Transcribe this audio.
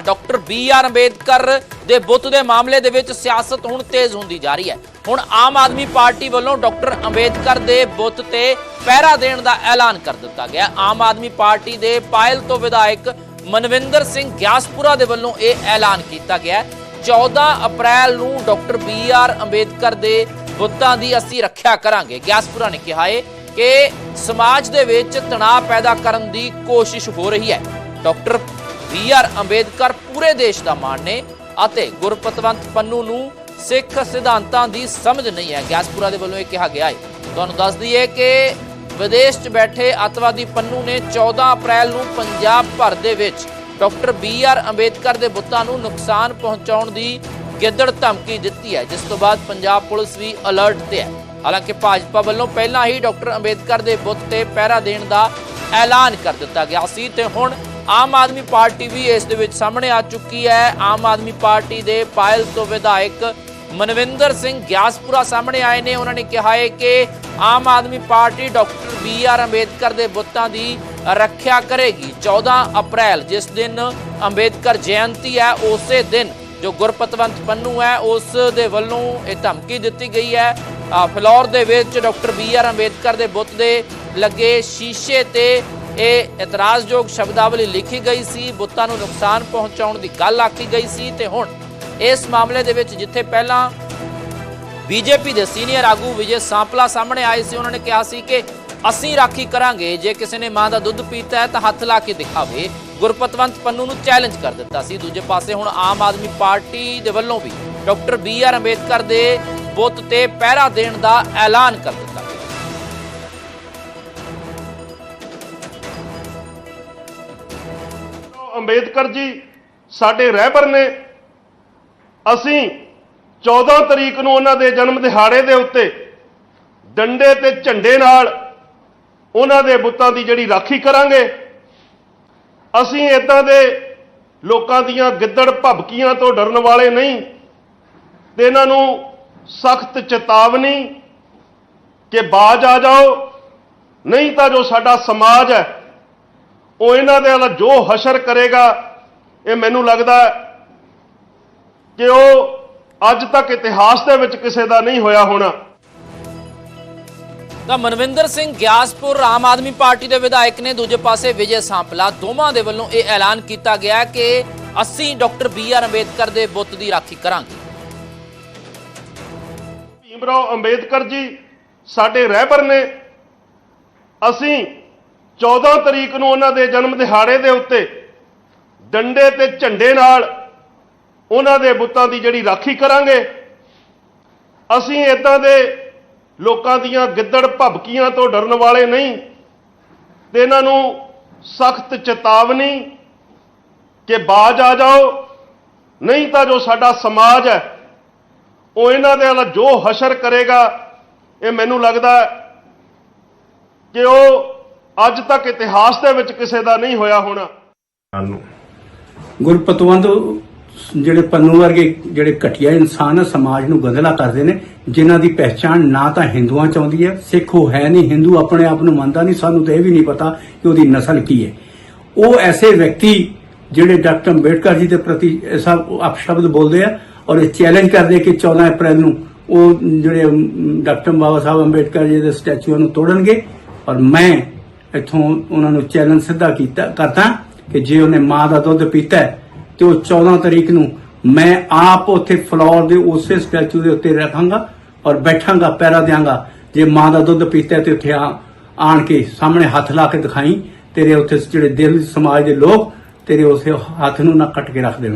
Doctor B R Ambedkar ਦੇ ਬੁੱਤ ਦੇ ਮਾਮਲੇ ਦੇ ਵਿੱਚ ਸਿਆਸਤ ਹੁਣ ਤੇਜ਼ ਹੁੰਦੀ ਜਾ ਰਹੀ ਹੈ। ਹੁਣ ਆਮ ਆਦਮੀ ਪਾਰਟੀ ਵੱਲੋਂ ਡਾਕਟਰ ਅੰਬੇਦਕਰ ਦੇ ਬੁੱਤ ਤੇ ਪਹਿਰਾ ਦੇਣ ਦਾ ਐਲਾਨ ਕਰ ਦਿੱਤਾ ਗਿਆ। ਆਮ ਆਦਮੀ ਪਾਰਟੀ ਦੇ ਪਾਇਲ ਤੋਂ ਵਿਧਾਇਕ ਮਨਵਿੰਦਰ ਸਿੰਘ ਗਿਆਸਪੁਰਾ ਦੇ ਵੱਲੋਂ ਇਹ ਐਲਾਨ ਕੀਤਾ ਗਿਆ। ਹੈ। 14 ਅਪ੍ਰੈਲ ਨੂੰ ਡਾਕਟਰ ਬੀ ਆਰ ਅੰਬੇਦਕਰ ਦੇ ਬੁੱਤਾਂ ਦੀ ਅਸੀਂ ਰੱਖਿਆ ਕਰਾਂਗੇ। ਗਿਆਸਪੁਰਾ ਨੇ ਕਿਹਾ ਹੈ ਕਿ ਸਮਾਜ ਦੇ ਵਿੱਚ ਤਣਾਅ ਪੈਦਾ ਕਰਨ ਦੀ ਕੋਸ਼ਿਸ਼ ਹੋ ਰਹੀ ਹੈ। ਡਾਕਟਰ ਬੀ ਆਰ ਅੰਬੇਦਕਰ ਪੂਰੇ ਦੇਸ਼ ਦਾ ਮਾਣ ਨੇ ਅਤੇ ਗੁਰਪਤਵੰਤ ਪੰਨੂ ਨੂੰ ਸਿੱਖ ਸਿਧਾਂਤਾਂ ਦੀ ਸਮਝ ਨਹੀਂ ਹੈ। ਗਿਆਸਪੁਰਾ ਦੇ ਵੱਲੋਂ ਇਹ ਕਿਹਾ ਗਿਆ ਹੈ। ਤੁਹਾਨੂੰ ਦੱਸ ਦਈਏ ਕਿ ਵਿਦੇਸ਼ 'ਚ ਬੈਠੇ ਅਤਵਾਦੀ ਪੰਨੂ ਨੇ 14 ਅਪ੍ਰੈਲ ਨੂੰ ਪੰਜਾਬ ਭਰ ਦੇ ਵਿੱਚ ਡਾਕਟਰ ਬੀ ਆਰ ਅੰਬੇਦਕਰ ਦੇ ਬੁੱਤਾਂ ਨੂੰ ਨੁਕਸਾਨ ਪਹੁੰਚਾਉਣ ਦੀ ਗਿੱਦੜ ਧਮਕੀ ਦਿੱਤੀ ਹੈ, ਜਿਸ ਤੋਂ ਬਾਅਦ ਪੰਜਾਬ ਪੁਲਿਸ ਵੀ ਅਲਰਟ ਤੇ ਹੈ। ਹਾਲਾਂਕਿ ਭਾਜਪਾ ਵੱਲੋਂ ਪਹਿਲਾਂ ਹੀ ਡਾਕਟਰ ਅੰਬੇਦਕਰ ਦੇ ਬੁੱਤ ਤੇ ਪਹਿਰਾ ਦੇਣ ਦਾ ਐਲਾਨ ਕਰ ਦਿੱਤਾ ਗਿਆ ਸੀ ਤੇ ਹੁਣ ਆਮ ਆਦਮੀ ਪਾਰਟੀ ਵੀ ਇਸ ਦੇ ਵਿੱਚ ਸਾਹਮਣੇ ਆ ਚੁੱਕੀ ਹੈ। ਆਮ ਆਦਮੀ ਪਾਰਟੀ ਦੇ ਪਾਇਲ ਤੋਂ ਵਿਧਾਇਕ ਮਨਵਿੰਦਰ ਸਿੰਘ ਗਿਆਸਪੁਰਾ ਸਾਹਮਣੇ ਆਏ ਨੇ। ਉਹਨਾਂ ਨੇ ਕਿਹਾ ਹੈ ਕਿ Aam Aadmi Party doctor B R Ambedkar ਦੇ ਬੁੱਤਾਂ ਦੀ ਰੱਖਿਆ ਕਰੇਗੀ। 14 ਅਪ੍ਰੈਲ ਜਿਸ ਦਿਨ ਅੰਬੇਦਕਰ ਜਯੰਤੀ ਹੈ ਉਸੇ ਦਿਨ ਜੋ ਗੁਰਪਤਵੰਤ ਪੰਨੂ ਹੈ ਉਸ ਦੇ ਵੱਲੋਂ ਇਹ ਧਮਕੀ ਦਿੱਤੀ ਗਈ ਹੈ। ਅ, ਫਲੋਰ ਦੇ ਵਿੱਚ ਡਾਕਟਰ ਬੀ ਆਰ ਅੰਬੇਦਕਰ ਦੇ ਬੁੱਤ ਦੇ ਲੱਗੇ ਸ਼ੀਸ਼ੇ ਤੇ ਇਹ ਇਤਰਾਜ਼ਯੋਗ ਸ਼ਬਦਾਵਲੀ ਲਿਖੀ ਗਈ ਸੀ, ਬੁੱਤਾਂ ਨੂੰ ਨੁਕਸਾਨ ਪਹੁੰਚਾਉਣ ਦੀ ਗੱਲ ਆਖੀ ਗਈ ਸੀ ਤੇ ਹੁਣ ਇਸ ਮਾਮਲੇ ਦੇ ਵਿੱਚ ਜਿੱਥੇ ਪਹਿਲਾਂ ਬੀਜੇਪੀ ਦੇ ਸੀਨੀਅਰ ਆਗੂ ਵਿਜੇ ਸਾਂਪਲਾ ਸਾਹਮਣੇ ਆਏ ਸੀ, ਉਹਨਾਂ ਨੇ ਕਿਹਾ ਸੀ ਕਿ ਅਸੀਂ ਰਾਖੀ ਕਰਾਂਗੇ, ਜੇ ਕਿਸੇ ਨੇ ਮਾਂ ਦਾ ਦੁੱਧ ਪੀਤਾ ਹੈ ਤਾਂ ਹੱਥ ਲਾ ਕੇ ਦਿਖਾਵੇ। ਗੁਰਪਤਵੰਤ ਪੰਨੂ ਨੂੰ ਚੈਲੰਜ ਕਰ ਦਿੱਤਾ ਸੀ। ਦੂਜੇ ਪਾਸੇ ਹੁਣ ਆਮ ਆਦਮੀ ਪਾਰਟੀ ਦੇ ਵੱਲੋਂ ਵੀ ਡਾਕਟਰ ਬੀ ਆਰ ਅੰਬੇਦਕਰ ਦੇ ਬੁੱਤ ਤੇ ਪਹਿਰਾ ਦੇਣ ਦਾ ਐਲਾਨ ਕਰ ਦਿੱਤਾ। ਅੰਬੇਦਕਰ ਜੀ, ਸਾਡੇ ਰਹਿਬਰ ਨੇ। ਅਸੀਂ 14 ਤਰੀਕ ਨੂੰ ਉਹਨਾਂ ਦੇ ਜਨਮ ਦਿਹਾੜੇ ਦੇ ਉੱਤੇ ਡੰਡੇ ਤੇ ਝੰਡੇ ਨਾਲ ਉਹਨਾਂ ਦੇ ਬੁੱਤਾਂ ਦੀ ਜਿਹੜੀ ਰਾਖੀ ਕਰਾਂਗੇ। ਅਸੀਂ ਇਦਾਂ ਦੇ ਲੋਕਾਂ ਦੀਆਂ ਗਿੱਦੜ ਭਬਕੀਆਂ ਤੋਂ ਡਰਨ ਵਾਲੇ ਨਹੀਂ ਤੇ ਇਹਨਾਂ ਨੂੰ ਸਖਤ ਚੇਤਾਵਨੀ ਕਿ ਬਾਜ ਆ ਜਾਓ, ਨਹੀਂ ਤਾਂ ਜੋ ਸਾਡਾ ਸਮਾਜ ਹੈ ਉਹ ਇਹਨਾਂ ਦੇ ਨਾਲ ਜੋ ਹਸ਼ਰ ਕਰੇਗਾ ਇਹ ਮੈਨੂੰ ਲੱਗਦਾ ਕਿ ਉਹ ਅੱਜ ਤੱਕ ਇਤਿਹਾਸ ਦੇ ਵਿੱਚ ਕਿਸੇ ਦਾ ਨਹੀਂ ਹੋਇਆ ਹੋਣਾ। ਤਾਂ ਮਨਵਿੰਦਰ ਸਿੰਘ ਗਿਆਸਪੁਰ ਆਮ ਆਦਮੀ ਪਾਰਟੀ ਦੇ ਵਿਧਾਇਕ ਨੇ ਦੂਜੇ ਪਾਸੇ ਵਿਜੇ ਸਾਂਪਲਾ। ਦੋਵਾਂ ਦੇ ਵੱਲੋਂ ਇਹ ਐਲਾਨ ਕੀਤਾ ਗਿਆ ਕਿ ਅਸੀਂ ਡਾਕਟਰ ਬੀ ਆਰ ਅੰਬੇਦਕਰ ਦੇ ਬੁੱਤ ਦੀ ਰਾਖੀ ਕਰਾਂਗੇ। ਭੀਮਰਾਓ ਅੰਬੇਦਕਰ ਜੀ ਸਾਡੇ ਰਹਿਬਰ ਨੇ। ਅਸੀਂ 14 ਤਰੀਕ ਨੂੰ ਉਹਨਾਂ ਦੇ ਜਨਮ ਦਿਹਾੜੇ ਦੇ ਉੱਤੇ ਡੰਡੇ ਤੇ ਝੰਡੇ ਨਾਲ ਉਹਨਾਂ ਦੇ ਬੁੱਤਾਂ ਦੀ ਜਿਹੜੀ ਰਾਖੀ ਕਰਾਂਗੇ। ਅਸੀਂ ਇਦਾਂ ਦੇ ਲੋਕਾਂ ਦੀਆਂ ਗਿੱਦੜ ਭਬਕੀਆਂ ਤੋਂ ਡਰਨ ਵਾਲੇ ਨਹੀਂ ਤੇ ਇਹਨਾਂ ਨੂੰ ਸਖਤ ਚੇਤਾਵਨੀ ਕਿ ਬਾਜ ਆ ਜਾਓ, ਨਹੀਂ ਤਾਂ ਜੋ ਸਾਡਾ ਸਮਾਜ ਹੈ, ਉਹ ਇਹਨਾਂ ਦੇ ਨਾਲ ਜੋ ਹਸ਼ਰ ਕਰੇਗਾ, ਇਹ ਮੈਨੂੰ ਲੱਗਦਾ ਕਿ ਉਹ ਅੱਜ ਤੱਕ ਇਤਿਹਾਸ ਦੇ ਵਿੱਚ ਕਿਸੇ ਦਾ ਨਹੀਂ ਹੋਇਆ ਹੋਣਾ। ਨੂੰ ਗੁਰਪਤਵੰਦ ਜਿਹੜੇ ਪੰਨੂ ਵਰਗੇ ਜਿਹੜੇ ਘਟੀਆ ਇਨਸਾਨ ਆ ਸਮਾਜ ਨੂੰ ਗੰਧਲਾ ਕਰਦੇ ਨੇ ਜਿਨ੍ਹਾਂ ਦੀ ਪਹਿਚਾਣ ਨਾ ਤਾਂ ਹਿੰਦੂਆਂ ਚ ਆਉਂਦੀ ਹੈ ਸਿੱਖ ਉਹ ਹੈ ਨਹੀਂ ਹਿੰਦੂ ਆਪਣੇ ਆਪ ਨੂੰ ਮੰਨਦਾ ਨਹੀਂ ਸਾਨੂੰ ਤਾਂ ਇਹ ਵੀ ਨਹੀਂ ਪਤਾ ਕਿ ਉਹਦੀ ਨਸਲ ਕੀ ਹੈ। ਉਹ ਐਸੇ ਵਿਅਕਤੀ ਜਿਹੜੇ ਡਾਕਟਰ ਅੰਬੇਡਕਰ ਜੀ ਦੇ ਪ੍ਰਤੀ ਐਸਾ ਅਪਸ਼ਬਦ ਬੋਲਦੇ ਆ ਔਰ ਇਹ ਚੈਲੰਜ ਕਰਦੇ ਕਿ 14 ਅਪ੍ਰੈਲ ਨੂੰ ਉਹ ਜਿਹੜੇ ਡਾਕਟਰ ਬਾਬਾ ਸਾਹਿਬ ਅੰਬੇਡਕਰ ਜੀ ਦੇ ਸਟੈਚੂ ਨੂੰ ਤੋੜਨਗੇ। ਔਰ ਮੈਂ ਇੱਥੋਂ ਉਹਨਾਂ ਨੂੰ ਚੈਲੰਜ ਸਿੱਧਾ ਕੀਤਾ ਕਰਦਾ ਕਿ ਜੇ ਉਹਨੇ ਮਾਂ ਦਾ ਦੁੱਧ ਪੀਤਾ ਤੇ ਉਹ 14 ਤਰੀਕ ਨੂੰ ਮੈਂ ਆਪ ਉੱਥੇ ਫਲੋਰ ਦੇ ਉਸੇ ਸਟੈਚੂ ਦੇ ਉੱਤੇ ਰੱਖਾਂਗਾ ਔਰ ਬੈਠਾਂਗਾ, ਪੈਰਾ ਦਿਆਂਗਾ। ਜੇ ਮਾਂ ਦਾ ਦੁੱਧ ਪੀਤਾ ਤੇ ਉੱਥੇ ਆਣ ਕੇ ਸਾਹਮਣੇ ਹੱਥ ਲਾ ਕੇ ਦਿਖਾਈ, ਤੇਰੇ ਉੱਥੇ ਜਿਹੜੇ ਦਿਲ ਸਮਾਜ ਦੇ ਲੋਕ, ਤੇਰੇ ਉਸੇ ਹੱਥ ਨੂੰ ਨਾ ਕੱਟ ਕੇ ਰੱਖ ਦੇਣ।